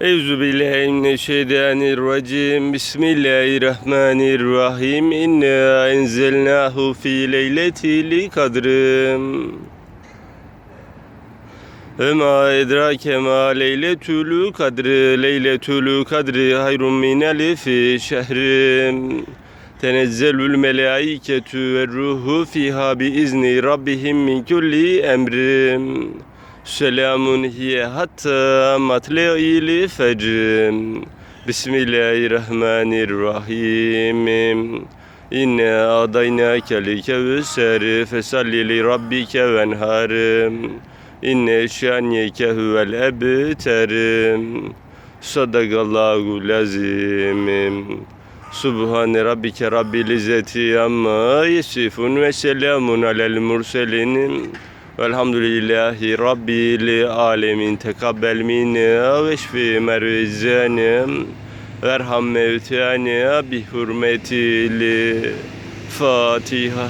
Euzubillahimineşşeytanirracim. Bismillahirrahmanirrahim. İnna enzelnahu fi leyletil kadrim. Ve ma edrake ma leyletül kadri leyletül kadri hayrun min elifi şehrim tenezzelül melaiketü ve ruhu fiha bi izni rabbihim min kulli emrim selamun hiye hatta matle'il fecrim Bismillahirrahmanirrahim. İnne adaynâkel kevser fesalli li rabbike venharim. İnne şaniyeke huvel ebterim. Sadakallahu lazim Subhane rabbike rabbil izzeti amma yesifun ve selamun alel murselin Velhamdülillahi rabbil alemin. Tekabbel minna ve şfi mervizana Verham mevtana bi hurmetil Fatiha